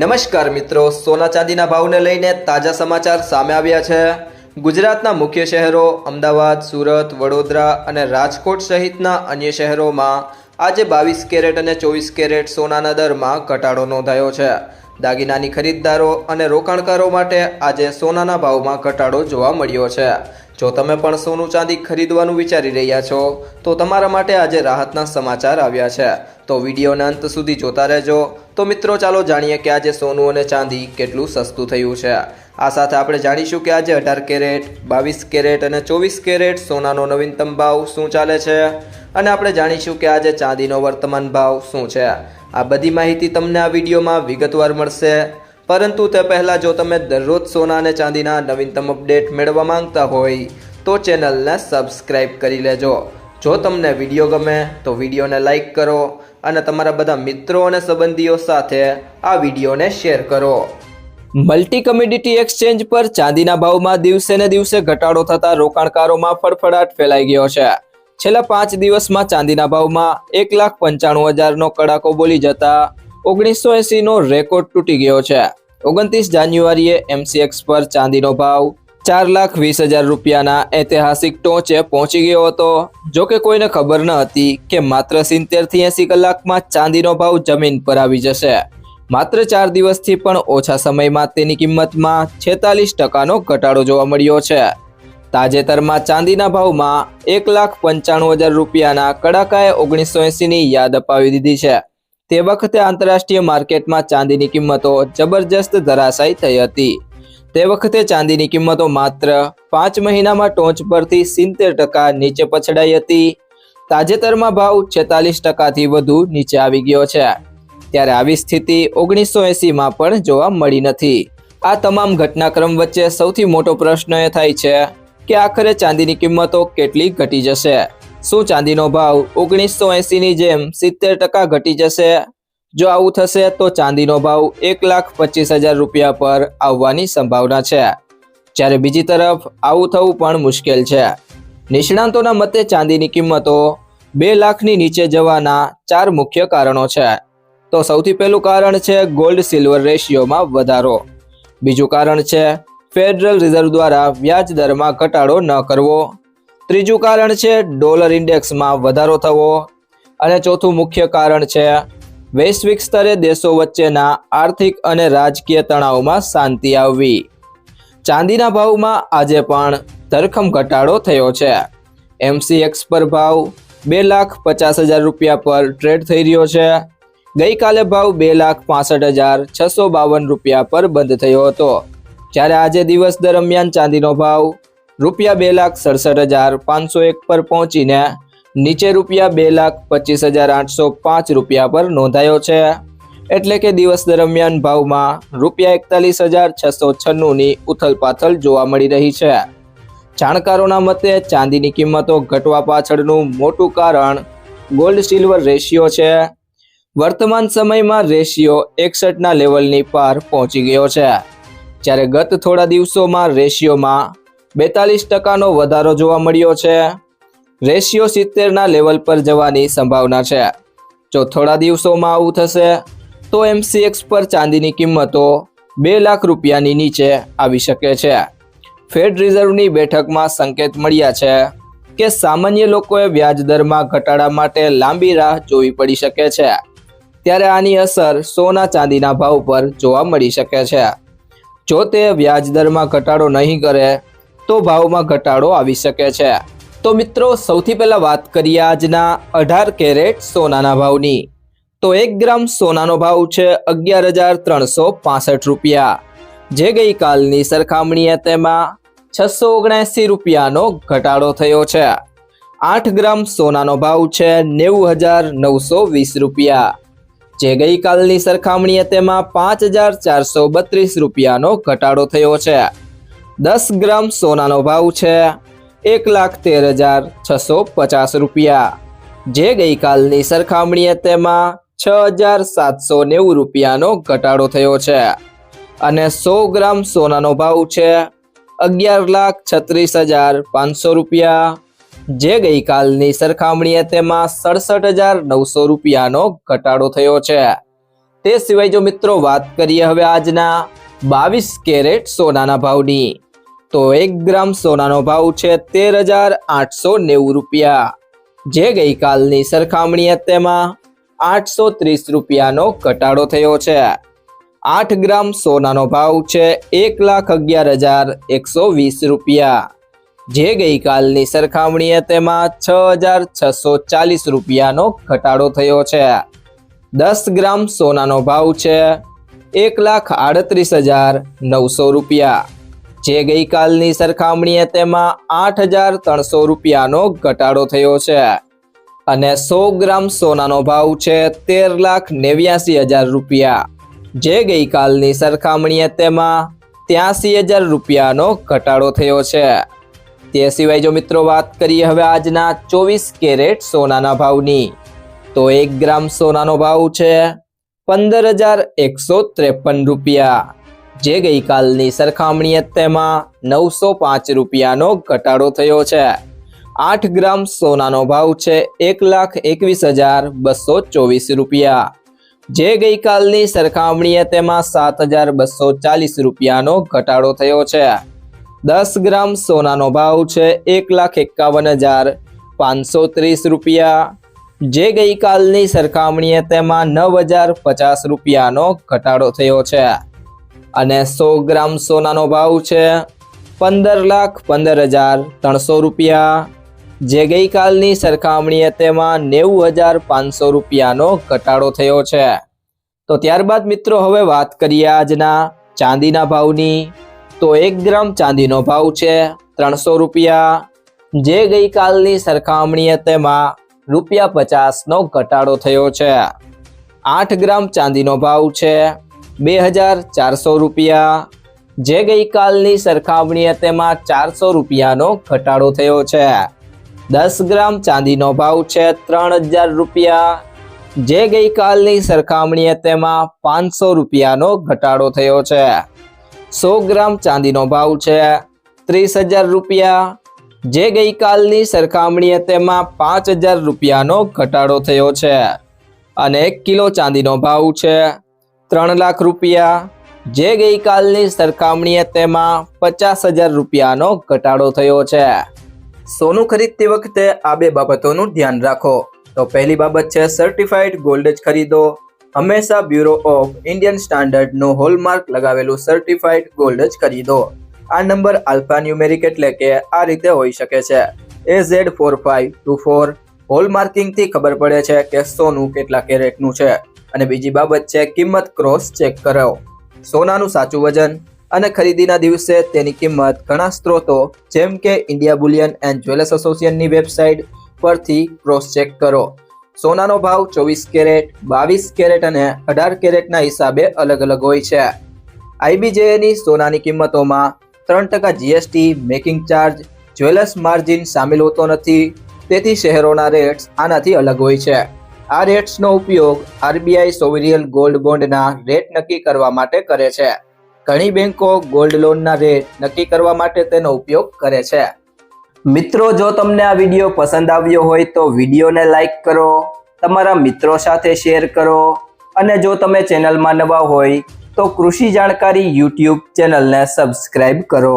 નમસ્કાર મિત્રો, સોના ચાંદીના ભાવને લઈને તાજા સમાચાર સામે આવ્યા છે. ગુજરાતના મુખ્ય શહેરો અમદાવાદ, સુરત, વડોદરા અને રાજકોટ સહિતના અન્ય શહેરોમાં આજે બાવીસ કેરેટ અને ચોવીસ કેરેટ સોનાના દરમાં ઘટાડો નોંધાયો છે. દાગીનાની ખરીદદારો અને રોકાણકારો માટે આજે સોનાના ભાવમાં ઘટાડો જોવા મળ્યો છે. જો તમે પણ સોનું ચાંદી ખરીદવાનું વિચારી રહ્યા છો, તો તમારા માટે આજે રાહતના સમાચાર આવ્યા છે. તો વિડીયોના અંત સુધી જોતા રહેજો. તો મિત્રો, ચાલો જાણીએ કે આજે સોનું અને ચાંદી કેટલું સસ્તું થયું છે. આ સાથે આપણે જાણીશું કે આજે અઢાર કેરેટ, બાવીસ કેરેટ અને ચોવીસ કેરેટ સોનાનો નવીનતમ ભાવ શું ચાલે છે? અને આપણે જાણીશું કે આજે ચાંદીનો વર્તમાન ભાવ શું છે. આ બધી માહિતી તમને આ વિડીયોમાં વિગતવાર મળશે. પરંતુ તે પહેલાં જો તમે દરરોજ સોના અને ચાંદીના નવીનતમ અપડેટ મેળવવા માંગતા હોય, તો ચેનલને સબસ્ક્રાઈબ કરી લેજો. જો તમને વીડિયો ગમે, તો વિડીયોને લાઇક કરો અને તમારા બધા મિત્રો અને સંબંધીઓ સાથે આ વિડીયોને શેર કરો. મલ્ટી કમ્યુડિટી એક્સચેન્જ પર ચાંદીના ભાવમાં દિવસે ને દિવસે ઘટાડો થતા રોકાણકારોમાં ફડફડાટ ફેલાઈ ગયો છે. છેલ્લા પાંચ દિવસમાં ચાંદીના ભાવમાં એક લાખ પંચાણું હજારનો કડાકો બોલી જતા ઓગણીસો એંસીનો રેકોર્ડ તૂટી ગયો છે. ઓગણત્રીસ જાન્યુઆરીએ એમસીએક્સ પર ચાંદીનો ભાવ ચાર લાખ વીસ હજાર રૂપિયાના ઐતિહાસિક ટોચે પહોંચી ગયો હતો. જો કે કોઈને ખબર ન હતી કે માત્ર સિત્તેરથી એંસી કલાકમાં ચાંદીનો ભાવ જમીન પર આવી જશે. માત્ર ચાર દિવસથી પણ ઓછા સમયમાં તેની કિંમતમાં છેતાલીસ ટકાનો ઘટાડો જોવા મળ્યો છે. તાજેતરમાં ચાંદીના ભાવમાં એક લાખ પંચાણું હજાર રૂપિયાના કડાકાએ ઓગણીસો એંસીની યાદ અપાવી દીધી છે. તે વખતે આંતરરાષ્ટ્રીય માર્કેટમાં ચાંદીની કિંમતો જબરજસ્ત ધરાશાયી થઈ હતી. તે વખતે ચાંદીની કિંમતો માત્ર પાંચ મહિનામાં ટોચ પરથી સિત્તેર ટકા નીચે પછડાઈ હતી. તાજેતરમાં ભાવ છેતાલીસ ટકાથી વધુ નીચે આવી ગયો છે. ત્યારે આવી સ્થિતિ ઓગણીસો એંસીમાં પણ જોવા મળી નથી. આ તમામ ઘટનાક્રમ વચ્ચે સૌથી મોટો પ્રશ્ન એ થાય છે કે આખરે ચાંદીની કિંમતો કેટલી ઘટી જશે? શું ચાંદીનો ભાવ? ઓગણીસો એંસીની જેમ સિત્તેર ટકા ઘટી જશે. જો આવું થશે તો ચાંદીનો ભાવ એક લાખ પચીસ હજાર રૂપિયા પર આવવાની સંભાવના છે. જ્યારે બીજી તરફ આવું થવું પણ મુશ્કેલ છે. નિષ્ણાંતોના મતે ચાંદીની કિંમતો બે લાખની નીચે જવાના ચાર મુખ્ય કારણો છે. તો સૌથી પહેલું કારણ છે ગોલ્ડ સિલ્વર રેશિયોમાં વધારો. બીજું કારણ છે ફેડરલ રિઝર્વ દ્વારા વ્યાજ દરમાં ઘટાડો ન કરવો. ત્રીજું કારણ છે ડોલર ઇન્ડેક્સમાં વધારો થવો. અને ચોથું મુખ્ય કારણ છે વૈશ્વિક સ્તરે દેશો વચ્ચેના આર્થિક અને રાજકીય તણાવમાં શાંતિ આવવી. ચાંદીના ભાવમાં આજે પણ ધરખમ ઘટાડો થયો છે. એમસીએક્સ પર ભાવ બે લાખ પચાસ હજાર રૂપિયા પર ટ્રેડ થઈ રહ્યો છે. ગઈકાલે ભાવ બે લાખ પાસઠ હજાર છસો બાવન રૂપિયા પર બંધ થયો હતો. જ્યારે આજે દિવસ દરમિયાન ચાંદીનો ભાવ રૂપિયા બે લાખ સડસઠ હજાર પાંચસો એક પર પહોંચીને નીચે રૂપિયા બે લાખ પચીસ હજાર આઠસો પાંચ રૂપિયા પર નોંધાયો છે. એટલે કે દિવસ દરમિયાન ભાવમાં રૂપિયા એકતાલીસ હજાર છસો છન્નુંની ઉથલપાથલ જોવા મળી રહી છે. જાણકારોના મતે ચાંદીની કિંમતો ઘટવા પાછળનું મોટું કારણ ગોલ્ડ સિલ્વર રેશિયો છે. વર્તમાન સમયમાં રેશિયો એકસઠના લેવલની પાર પહોંચી ગયો છે. જ્યારે ગત થોડા દિવસોમાં રેશિયોમાં બેતાલીસ ટકાનો વધારો જોવા મળ્યો છે. રેશિયો સિત્તેરના લેવલ પર જવાની સંભાવના છે. જો થોડા દિવસોમાં આવું થશે, તો એમસીએક્સ પર ચાંદીની કિંમતો બે લાખ રૂપિયાની નીચે આવી શકે છે. ફેડ રિઝર્વની બેઠકમાં સંકેત મળ્યા છે કે સામાન્ય લોકોએ વ્યાજ દરમાં ઘટાડા માટે લાંબી રાહ જોવી પડી શકે છે. ત્યારે આની અસર સોના ચાંદીના ભાવ પર જોવા મળી શકે છે. જો તે વ્યાજ દરમાં ઘટાડો નહીં કરે તો ભાવમાં ઘટાડો આવી શકે છે. તો મિત્રો, સૌથી પહેલા વાત કરીએ આજના અઢાર કેરેટ સોનાના ભાવની. તો એક ગ્રામ સોનાનો ભાવ છે અગિયાર હજાર ત્રણસો પાસઠ રૂપિયા. જે ગઈકાલની સરખામણીએ તેમાં છસો ઓગણએંસી રૂપિયાનો ઘટાડો થયો છે. આઠ ગ્રામ સોનાનો ભાવ છે નેવું હજાર નવસો વીસ રૂપિયા. જે ગઈકાલની સરખામણીએ તેમાં પાંચ હજાર ચારસો બત્રીસ રૂપિયાનો ઘટાડો થયો છે. દસ ગ્રામ સોનાનો ભાવ છે. એક લાખ તેર હજાર છસો પચાસ રૂપિયા. જે ગઈકાલની સરખામણીએ તેમાં છ હજાર સાતસો નેવું રૂપિયાનો ઘટાડો થયો છે. અને સો ગ્રામ સોનાનો ભાવ છે અગિયાર લાખ છત્રીસ હજાર પાંચસો રૂપિયા. જે ગઈકાલની સરખામણીએ તેમાં સડસઠ હજાર નવસો રૂપિયાનો ઘટાડો થયો છે. તે સિવાય જો મિત્રો વાત કરીએ હવે આજના બાવીસ કેરેટ સોનાના ભાવની તો એક ગ્રામ સોનાનો ભાવ છે તેર હજાર આઠસો નેવું રૂપિયા. જે ગઈકાલની સરખામણીએ તેમાં આઠસો ત્રીસ રૂપિયાનો ઘટાડો થયો છે. આઠ ગ્રામ સોનાનો ભાવ છે એક લાખ અગિયાર હજાર એકસો વીસ રૂપિયા. જે ગઈકાલની સરખામણીએ તેમાં છ હજાર છસો ચાલીસ રૂપિયાનો ઘટાડો થયો છે. દસ ગ્રામ સોનાનો ભાવ છે એક લાખ આડત્રીસ હજાર નવસો રૂપિયા. જે ગઈકાલની સરખામણીએ તેમાં આઠ હજાર ત્રણસો રૂપિયાનો ઘટાડો થયો છે. અને સો ગ્રામ સોનાનો ભાવ છે તેર લાખ નેવ્યાસી હજાર રૂપિયા. જે ગઈકાલની સરખામણીએ તેમાં ત્યાસી હજાર રૂપિયાનો ઘટાડો થયો છે. તે સિવાય જો મિત્રો વાત કરીએ હવે આજના ચોવીસ કેરેટ સોનાના ભાવની, તો એક ગ્રામ સોનાનો ભાવ છે પંદર હજાર એકસો ત્રેપન રૂપિયા. જે ગઈકાલની સરખામણીએ તેમાં નવસો પાંચ રૂપિયાનો ઘટાડો થયો છે. આઠ ગ્રામ સોનાનો ભાવ છે એક લાખ એકવીસ હજાર બસો ચોવીસ રૂપિયા. જે ગઈકાલની સરખામણીએ તેમાં સાત હજાર બસો ચાલીસ રૂપિયાનો ઘટાડો થયો છે. દસ ગ્રામ સોનાનો ભાવ છે એક લાખ એકાવન હજાર પાંચસો ત્રીસ રૂપિયા. જે ગઈકાલની સરખામણીએ તેમાં નવ હજાર પચાસ રૂપિયાનો ઘટાડો થયો છે. અને સો ગ્રામ સોનાનો ભાવ છે પંદર લાખ પંદર હજાર ત્રણસો રૂપિયા. જે ગઈકાલની સરખામણીએ તેમાં નેવું હજાર પાંચસો રૂપિયાનો ઘટાડો થયો છે. તો ત્યારબાદ મિત્રો હવે વાત કરીએ આજના ચાંદીના ભાવની. તો એક ગ્રામ ચાંદીનો ભાવ છે ત્રણસો રૂપિયા. જે ગઈકાલની સરખામણીએ તેમાં રૂપિયા પચાસનો ઘટાડો થયો છે. આઠ ગ્રામ ચાંદીનો ભાવ છે બે હજાર ચારસો રૂપિયા. જે ગઈકાલની સરખામણીએ તેમાં ચારસો રૂપિયાનો ઘટાડો થયો છે. દસ ગ્રામ ચાંદીનો ભાવ છે ત્રણ હજાર રૂપિયા. જે ગઈકાલની સરખામણીએ તેમાં પાંચસો રૂપિયાનો ઘટાડો થયો છે. સો ગ્રામ ચાંદીનો ભાવ છે ત્રીસ હજાર રૂપિયા. જે ગઈકાલની સરખામણીએ તેમાં પાંચ હજાર રૂપિયાનો ઘટાડો થયો છે. અને એક કિલો ચાંદીનો ભાવ છે ત્રણ લાખ રૂપિયા. જે ગઈકાલની સરખામણીએ તેમાં પચાસ હજાર રૂપિયાનો ઘટાડો થયો છે. સોનું ખરીદતી વખતે આ બે બાબતોનું ધ્યાન રાખો. તો પહેલી બાબત છે સર્ટિફાઈડ ગોલ્ડ જ ખરીદો. હંમેશા બ્યુરો ઓફ ઇન્ડિયન સ્ટાન્ડર્ડનું હોલમાર્ક લગાવેલું સર્ટિફાઈડ ગોલ્ડ જ ખરીદો. આ નંબર આલ્ફા ન્યુમેરિક એટલે કે આ રીતે હોઈ શકે છે. A Z four five two four હોલમાર્કિંગથી ખબર પડે છે કે સોનું કેટલા કેરેટનું છે. અને બીજી બાબત છે, કિંમત ક્રોસ ચેક કરો. સોનાનું સાચું વજન અને ખરીદીના દિવસે તેની કિંમત ઘણા સ્ત્રોતો, જેમ કે ઇન્ડિયા બુલિયન એન્ડ જ્વેલર્સ એસોસિએશનની વેબસાઇટ પરથી ક્રોસ ચેક કરો. સોનાનો ભાવ ચોવીસ કેરેટ, બાવીસ કેરેટ અને અઢાર કેરેટના હિસાબે અલગ અલગ હોય છે. આઈબીજેએની સોનાની કિંમતોમાં ત્રણ ટકા GST making charge jewellers margin સામેલ હોતો નથી. તેથી શહેરોના રેટ્સ આનાથી અલગ હોય છે. આ રેટ્સનો ઉપયોગ આરબીઆઈ સોવરિયલ ગોલ્ડ બોન્ડના રેટ નક્કી કરવા માટે કરે છે. ઘણી બેંકો ગોલ્ડ લોનના રેટ નક્કી કરવા માટે તેનો ઉપયોગ કરે છે. મિત્રો, જો તમને આ વીડિયો પસંદ આવ્યો હોય તો વિડીયોને લાઈક કરો, તમારા મિત્રો સાથે શેર કરો અને જો તમે ચેનલમાં નવા હોય તો કૃષિ જાણકારી યુટ્યુબ ચેનલને સબસ્ક્રાઈબ કરો.